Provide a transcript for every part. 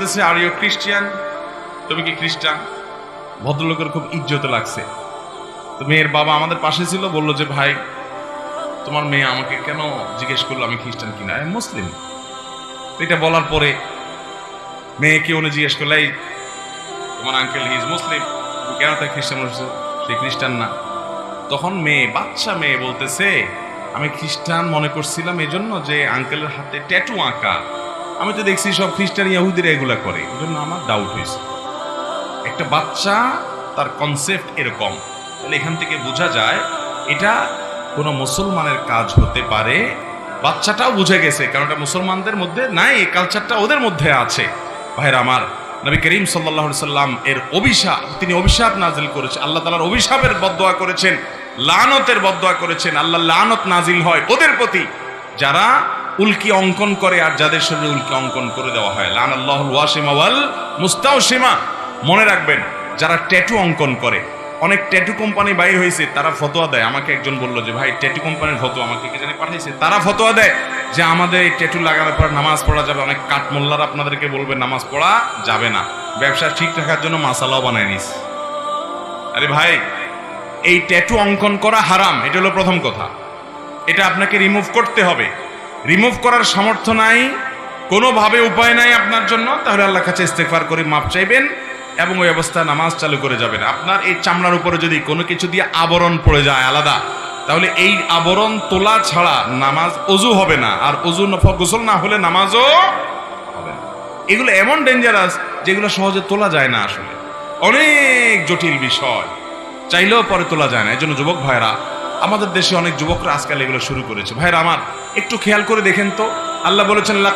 বলতেছে are you Christian তুমি কি খ্রিস্টান? ভদ্রলোকের খুব ইজ্জত লাগছে। তো মেয়ের বাবা আমাদের পাশে ছিল বলল যে ভাই তোমার মেয়ে আমাকে কেন জিজ্ঞেস করল আমি খ্রিস্টান কিনা? আমি মুসলিম। এটা বলার পরে মেয়েকে উনি জিজ্ঞেস করলে "এই, তোমার আঙ্কেল হিজ মুসলিম কেন তাই খ্রিস্টান সে খ্রিস্টান না। তখন মেয়ে বাচ্চা মেয়ে বলতেছে আমি খ্রিস্টান মনে করছিলাম এই জন্য যে আঙ্কেলের হাতে ট্যাটু আঁকা। আমি তো দেখছি সব খ্রিস্টান ইয়াহুদিরা এগুলা করে। এই জন্য আমার ডাউট হয়েছে। একটা বাচ্চা, তার কনসেপ্ট এরকম। তাহলে এখান থেকে বোঝা যায়, এটা কোনো মুসলমানের কাজ হতে পারে। বাচ্চাটাও বুঝে গেছে, কারণ এটা মুসলমানদের মধ্যে নাই, এই কালচারটা ওদের মধ্যে আছে। ভাইরা আমার, নবী করিম সাল্লাহ সাল্লাম এর অভিশাপ, তিনি অভিশাপ নাজিল করেছেন আল্লাহ তালার অভিশাপের বদয়া করেছেন, লানতের বদয়া করেছেন। আল্লাহ লানত নাজিল হয় ওদের প্রতি। যারা উল্কি অঙ্কন করে আর যাদের শরীরে উল্কি অঙ্কন করে দেওয়া হয়। লান আল্লাহ ওয়াসিমা ওয়াল মুস্তাউসিমা মনে রাখবেন, যারা ট্যাটু অঙ্কন করে, অনেক ট্যাটু কোম্পানি বাইর হয়েছে, তারা ফতোয়া দেয়। আমাকে একজন বলল যে, ভাই, ট্যাটু কোম্পানির ফতোয়া আমাকে কে জানি পাঠিয়েছে? তারা ফতোয়া দেয় যে, আমাদের এই ট্যাটু লাগানোর পর নামাজ পড়া যাবে। অনেক কাঠমোল্লার আপনাদেরকে বলবে, নামাজ পড়া যাবে না। ব্যবসা ঠিক রাখার জন্য মাসালাও বানায় নিস। আরে ভাই, এই ট্যাটু অঙ্কন করা হারাম, এটা হলো প্রথম কথা। এটা আপনাকে রিমুভ করতে হবে। রিমুভ করার সামর্থ্য নাই, কোনোভাবে উপায় নাই আপনার জন্য, তাহলে আল্লাহ কাছে ইস্তেকবার করে মাপ চাইবেন এবং ওই অবস্থায় নামাজ চালু করে যাবেন। আপনার এই চামড়ার উপরে যদি কোনো কিছু দিয়ে আবরণ পড়ে যায় আলাদা, তাহলে এই আবরণ তোলা ছাড়া নামাজ অজু হবে না, আর অজু গোসল না হলে নামাজও হবে না। এগুলো এমন ডেঞ্জারাস যেগুলো সহজে তোলা যায় না আসলে। অনেক জটিল বিষয়, চাইলেও পরে তোলা যায় না। এই জন্য যুবক ভাইরা আমাদের দেশে অনেক যুবকরা আজকাল এগুলো শুরু করেছে। ভাইরা আমার একটু খেয়াল করে দেখেন তো। আল্লাহ বলেছেন আল্লাহ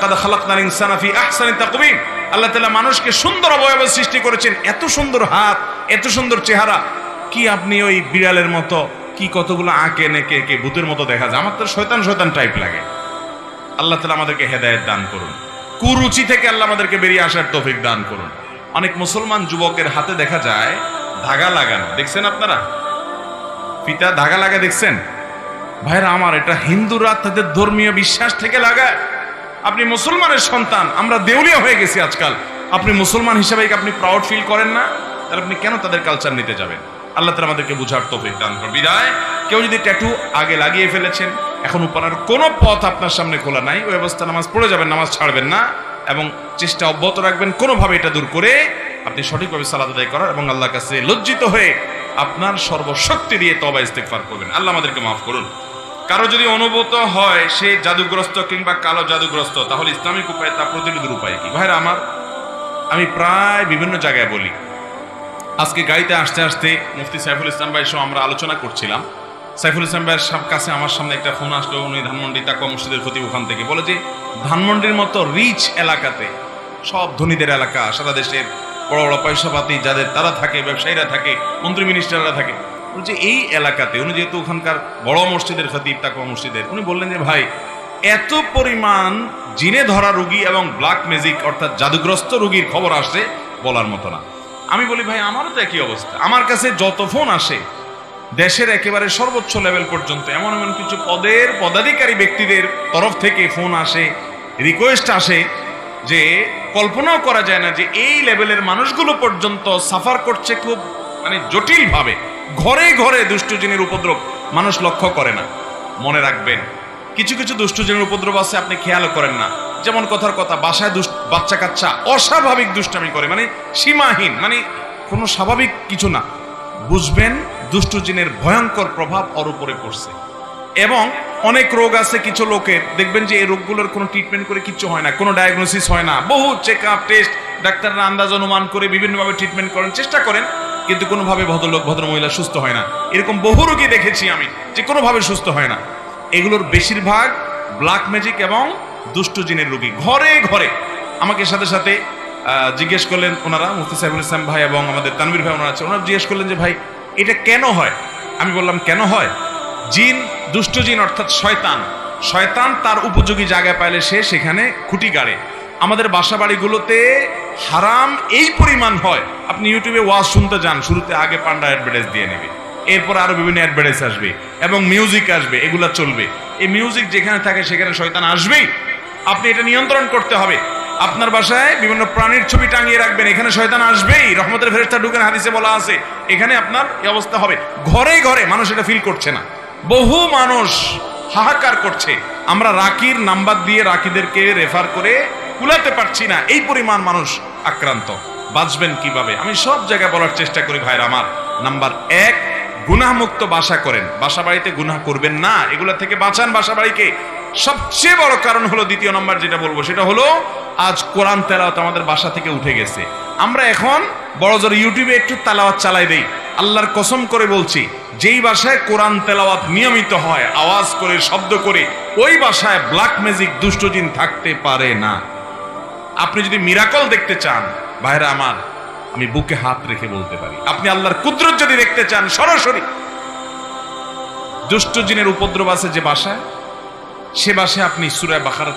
তাআলা মানুষকে সুন্দর অবয়ব সৃষ্টি করেছেন। এত সুন্দর হাত, এত সুন্দর চেহারা। কি আপনি ওই বিড়ালের মতো, কি কতগুলো আঁকে নেকে, কে ভূতের মতো দেখা যায়? আমার তো শয়তান শয়তান টাইপ লাগে। আল্লাহ তালা আমাদেরকে হেদায়েত দান করুন। কুরুচি থেকে আল্লাহ আমাদেরকে বেরিয়ে আসার তৌফিক দান করুন। অনেক মুসলমান যুবকের হাতে দেখা যায়, ধাগা লাগানো। দেখছেন আপনারা? ফিতা ধাগা লাগা দেখছেন? ভাইরা আমার, এটা হিন্দুরা তাদের ধর্মীয় বিশ্বাস থেকে লাগায় আপনি মুসলমানের সন্তান, আমরা দেউলিয়া হয়ে গেছি আজকাল। আপনি মুসলমান হিসেবে আপনি প্রাউড ফিল করেন না, তাহলে আপনি কেন তাদের কালচার নিতে যাবেন? আল্লাহ তালা আমাদেরকে বুঝার তৌফিক দান করুন। বিদায়। কেউ যদি ট্যাটু আগে লাগিয়ে ফেলেছেন, এখন উপানার কোনো পথ আপনার সামনে খোলা নাই, ওই অবস্থা নামাজ পড়ে যাবেন, নামাজ ছাড়বেন না, এবং চেষ্টা অব্যাহত রাখবেন কোনোভাবে এটা দূর করে। আপনি সঠিকভাবে সালাদ আদায় করার এবং আল্লাহর কাছে লজ্জিত হয়ে আপনার সর্বশক্তি দিয়ে তবা ইস্তেকফার করবেন। আল্লাহ আমাদেরকে মাফ করুন। কারও যদি অনুভূত হয়, সে জাদুগ্রস্ত কিংবা কালো জাদুগ্রস্ত, তাহলে ইসলামিক উপায় তা প্রতিরোধের উপায় কি? ভাইরা আমার, আমি প্রায় বিভিন্ন জায়গায় বলি। আজকে গাড়িতে আসতে আসতে মুফতি সাইফুল ইসলাম ভাই সহ আমরা আলোচনা করছিলাম। সাইফুল ইসলাম ভাইয়ের সব কাছে আমার সামনে একটা ফোন আসলো, উনি ধানমন্ডি তাকুয়া মসজিদের খতিব ওখান থেকে। বলে যে, ধানমন্ডির মতো রিচ এলাকাতে, সব ধনীদের এলাকা, সারা দেশের বড় বড় পয়সাপাতি যাদের, তারা থাকে, ব্যবসায়ীরা থাকে, মন্ত্রী মিনিস্টাররা থাকে বলছে এই এলাকাতে, উনি যেহেতু ওখানকার বড় মসজিদের খতিব তাকুয়া মসজিদের, উনি বললেন যে, ভাই, এত পরিমাণ জিনে ধরা রুগী এবং ব্ল্যাক ম্যাজিক, অর্থাৎ জাদুগ্রস্ত রুগীর খবর আসে বলার মতো না। আমি বলি, ভাই, আমারও তো একই অবস্থা। আমার কাছে যত ফোন আসে, দেশের একেবারে সর্বোচ্চ লেভেল পর্যন্ত, এমন এমন কিছু পদের পদাধিকারী ব্যক্তিদের তরফ থেকে ফোন আসে, রিকোয়েস্ট আসে যে, কল্পনাও করা যায় না যে, এই লেভেলের মানুষগুলো পর্যন্ত সাফার করছে খুব মানে জটিলভাবে। ঘরে ঘরে দুষ্টজিনের উপদ্রব মানুষ লক্ষ্য করে না। মনে রাখবেন, কিছু কিছু দুষ্টজনের উপদ্রব আছে আপনি খেয়ালও করেন না। যেমন কথার কথা, বাসায় বাচ্চা কাচ্চা অস্বাভাবিক দুষ্টামি করে মানে সীমাহীন মানে কোনো স্বাভাবিক কিছু না। বুঝবেন, দুষ্টজিনের ভয়ঙ্কর প্রভাব ওর উপরে পড়ছে। এবং অনেক রোগ আছে কিছু লোকের, দেখবেন যে এই রোগগুলোর কোনো ট্রিটমেন্ট করে কিচ্ছু হয় না, কোনো ডায়াগনোসিস হয় না। বহু চেক আপ টেস্ট ডাক্তাররা আন্দাজ অনুমান করে বিভিন্নভাবে ট্রিটমেন্ট করেন চেষ্টা করেন। কিন্তু কোনোভাবে ভদ্রলোক, ভদ্রমহিলা সুস্থ হয় না। এরকম বহু রোগী দেখেছি আমি যে কোনোভাবে সুস্থ হয় না। এগুলোর বেশিরভাগ ব্ল্যাক ম্যাজিক এবং দুষ্ট জিনের রোগী। ঘরে ঘরে। আমাকে সাথে সাথে জিজ্ঞেস করলেন ওনারা, মুফতি সাইফুল ইসলাম ভাই এবং আমাদের তানভীর ভাই ওনারা আছে ওনারা জিজ্ঞেস করলেন যে, ভাই, এটা কেন হয়? আমি বললাম, কেন হয়? জিন, দুষ্ট জিন অর্থাৎ শয়তান। শয়তান তার উপযোগী জায়গায় পাইলে সে সেখানে খুঁটি গাড়ে। আমাদের বাসা বাড়িগুলোতে হারাম এই পরিমাণ হয়। আপনি ইউটিউবে ওয়াজ শুনতে যান, শুরুতে আগে পান্ডা অ্যাডভার্টাইজ দিয়ে নেবে। এরপর আরও বিভিন্ন অ্যাডভার্টাইজ আসবে এবং মিউজিক আসবে, এগুলা চলবে। এই মিউজিক যেখানে থাকে সেখানে শয়তান আসবেই। আপনি এটা নিয়ন্ত্রণ করতে হবে। আপনার বাসায় বিভিন্ন প্রাণীর ছবি টাঙিয়ে রাখবেন, এখানে শয়তান আসবেই। রহমতের ফেরেস্তা ঢুকেন হাদিসে বলা আছে, এখানে আপনার এই অবস্থা হবে। ঘরে ঘরে মানুষ এটা ফিল করছে না। বহু মানুষ হাহাকার করছে। আমরা রাকির নাম্বার দিয়ে রাকিদেরকে রেফার করে কুলাতে পারছি না, এই পরিমাণ মানুষ আক্রান্ত। বাঁচবেন কীভাবে? আমি সব জায়গায় বলার চেষ্টা করি ভাইরা আমার। নাম্বার এক, গুনাহমুক্ত বাসা করেন। বাসা বাড়িতে গুনাহ করবেন না। এগুলা থেকে বাঁচান বাসা বাড়িকে সবচেয়ে বড় কারণ হলো দ্বিতীয় নম্বর যেটা বলব, সেটা হলো আজ কোরআন তেলাওয়াত আমাদের বাসা থেকে উঠে গেছে। আমরা এখন বড় জোর ইউটিউবে একটু তেলাওয়াত চালাই দেই। আল্লাহর কসম করে বলছি, যেই বাসায় কোরআন তেলাওয়াত নিয়মিত হয়, আওয়াজ করে, শব্দ করে, ওই বাসায় ব্ল্যাক ম্যাজিক দুষ্টজিন থাকতে পারে না। আপনি যদি মিরাকল দেখতে চান, ভাইরা আমার, আমি বুকে হাত রেখে বলতে পারি। আপনি আল্লাহর কুদরত যদি দেখতে চান, সরাসরি। দুষ্ট জিনের উপদ্রব আছে যে বাসায়, সে বাসায় আপনি সুরায় বাখারাত